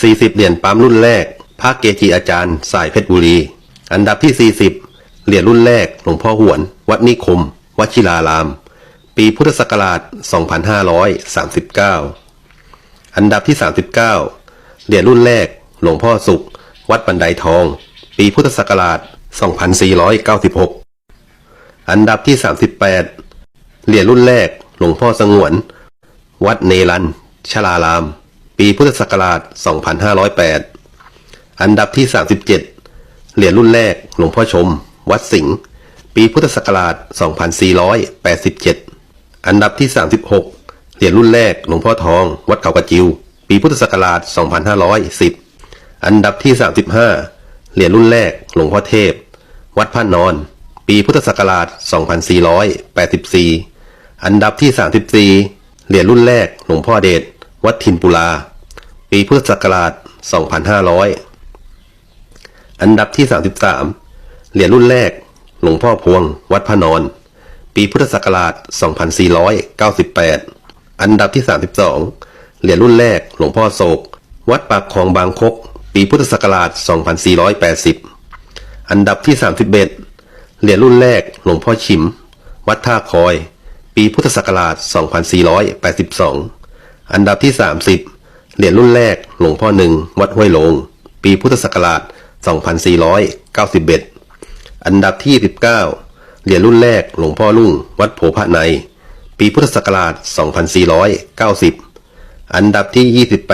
40 เหรียญปั๊มรุ่นแรก พระเกจิอาจารย์สายเพชรบุรี อันดับที่ 40 เหรียญรุ่นแรก หลวงพ่อหวน วัดนิคมวชิราราม ปีพุทธศักราช 2539 อันดับที่ 39 เหรียญรุ่นแรก หลวงพ่อสุข วัดบันไดทอง ปีพุทธศักราช 2496 อันดับที่ 38 เหรียญรุ่นแรก หลวงพ่อสงวน วัดเนรันชลาราม ปีพุทธศักราช 2508 อันดับที่ 37 เหรียญรุ่นแรกหลวงพ่อชม วัดสิงห์ ปีพุทธศักราช 2487 อันดับที่ 36 เหรียญรุ่นแรกหลวงพ่อทอง วัดเขากระจิว ปีพุทธศักราช 2510 อันดับที่ 35 เหรียญรุ่นแรกหลวงพ่อเทพ วัดพระนอน ปีพุทธศักราช 2484 อันดับที่ 34 เหรียญรุ่นแรกหลวงพ่อเดช วัดทินปุลา ปีพุทธศักราช 2500 อันดับที่ 33 เหรียญรุ่นแรก หลวงพ่อพวง วัดพระนอน ปีพุทธศักราช 2498 อันดับที่ 32 เหรียญรุ่นแรก หลวงพ่อโศก วัดปากคลองบางคก ปีพุทธศักราช 2480 อันดับที่ 31 เหรียญรุ่นแรก หลวงพ่อชิม วัดท่าคอย ปีพุทธศักราช 2482 อันดับที่ 30 เหรียญรุ่นแรกหลวงพ่อหนึ่งวัดห้วยโลง ปีพุทธศักราช 2491 อันดับที่ 19 เหรียญรุ่นแรกหลวงพ่อลุ่ง วัดโพพระใน ปีพุทธศักราช 2490 อันดับที่ 28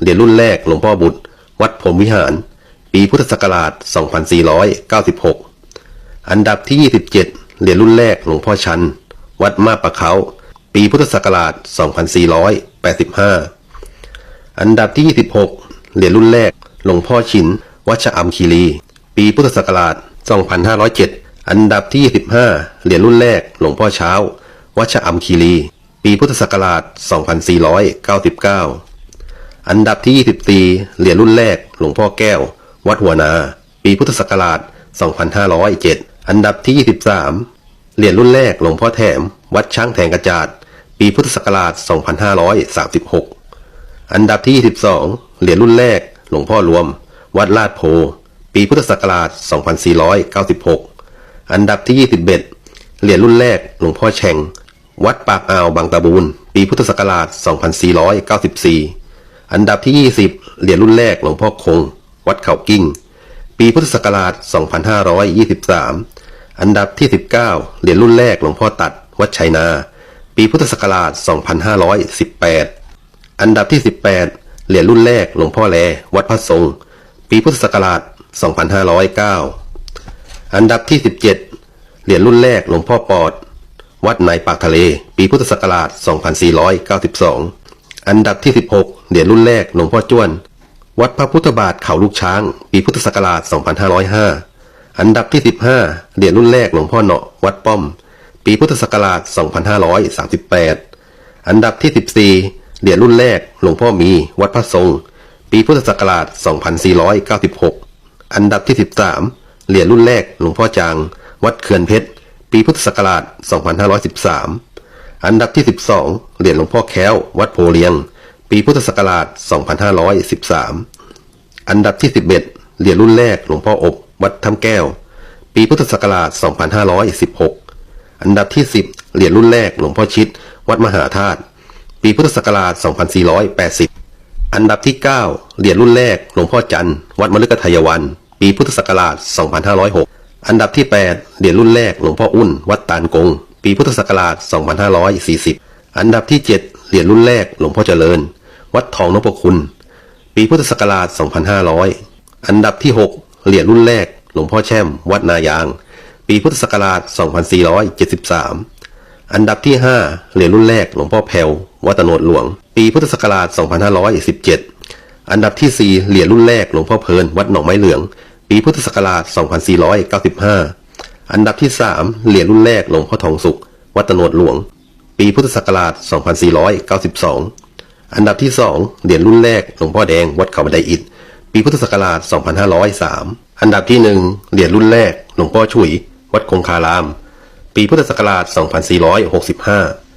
เหรียญรุ่นแรกหลวงพ่อบุตร วัดพรมวิหาร ปีพุทธศักราช 2496 อันดับที่ 27 เหรียญรุ่นแรกหลวงพ่อชัน วัดมาปะเขา ปีพุทธศักราช 2485 อันดับที่ 26 เหรียญรุ่นแรก หลวงพ่อชิน วัชะอำคีรี ปีพุทธศักราช 2507 อันดับที่ 25 เหรียญรุ่นแรก หลวงพ่อเช้า วัชะอำคีรี ปีพุทธศักราช 2499 อันดับที่ 24 เหรียญรุ่นแรก หลวงพ่อแก้ว วัดหัวนา ปีพุทธศักราช 2507 อันดับที่ 23 เหรียญรุ่นแรก หลวงพ่อแถม วัดช้างแทงกระจาด ปีพุทธศักราช 2536 อันดับที่ 22 เหรียญรุ่นแรก หลวงพ่อรวม วัดลาดโพ ปีพุทธศักราช 2496 อันดับที่ 21 เหรียญรุ่นแรก หลวงพ่อแฉ่ง วัดปากอ่าวบางตะบูน ปีพุทธศักราช 2494 อันดับที่ 20 เหรียญรุ่นแรก หลวงพ่อคง วัดเขากิ้ง ปีพุทธศักราช 2523 อันดับที่ 19 เหรียญรุ่นแรก หลวงพ่อตัด วัดชัยนา ปีพุทธศักราช 2518 อันดับที่ 18 เหรียญรุ่นแรกหลวงพ่อแล วัดพระทรง ปีพุทธศักราช 2509 อันดับที่ 17 เหรียญรุ่นแรกหลวงพ่อปอด วัดในปากทะเล ปีพุทธศักราช 2492 อันดับที่ 16 เหรียญรุ่นแรกหลวงพ่อจ้วน วัดพระพุทธบาทเขาลูกช้าง ปีพุทธศักราช 2505 อันดับที่ 15 เหรียญรุ่นแรกหลวงพ่อเนาะวัดป้อม ปีพุทธศักราช 2538 อันดับที่ 14 เหรียญรุ่นแรก หลวงพ่อมี วัดพระทรง ปีพุทธศักราช 2496 อันดับที่ 13 เหรียญรุ่นแรก หลวงพ่อจาง วัดเขื่อนเพชร ปีพุทธศักราช 2513 อันดับที่ 12 เหรียญหลวงพ่อแค้ว วัดโพเลียง ปีพุทธศักราช 2513 อันดับที่ 11 เหรียญรุ่นแรก หลวงพ่ออบ วัดถ้ำแก้ว ปีพุทธศักราช 2516 อันดับที่ 10 เหรียญรุ่นแรกหลวงพ่อชิด วัดมหาธาตุปีพุทธศักราช 2480 อันดับที่ 9 เหรียญรุ่นแรกหลวงพ่อจันทร์วัดมฤคทายวัน ปีพุทธศักราช 2506 อันดับที่ 8 เหรียญรุ่นแรกหลวงพ่ออุ่น วัดตาลกง ปีพุทธศักราช 2540 อันดับที่ 7 เหรียญรุ่นแรกหลวงพ่อเจริญ วัดทองนพคุณ ปีพุทธศักราช 2500 อันดับที่ 6 เหรียญรุ่นแรกหลวงพ่อแช่ม วัดนายาง ปีพุทธศักราช 2473 อันดับที่ 5 เหรียญรุ่นแรกหลวงพ่อแผ่ววัดตะโนดหลวง ปีพุทธศักราช 2517 อันดับที่ 4 เหรียญรุ่นแรกหลวงพ่อเพลินวัดหนองไม้เหลือง ปีพุทธศักราช 2495 อันดับที่ 3 เหรียญรุ่นแรกหลวงพ่อทองสุข วัดตะโนดหลวง ปีพุทธศักราช 2492 อันดับที่ 2 เหรียญรุ่นแรกหลวงพ่อแดงวัดเขาบันไดอิฐปีพุทธศักราช 2503 อันดับที่ 1 เหรียญรุ่นแรก หลวงพ่อฉุย วัดคงคาราม ปีพุทธศักราช 2465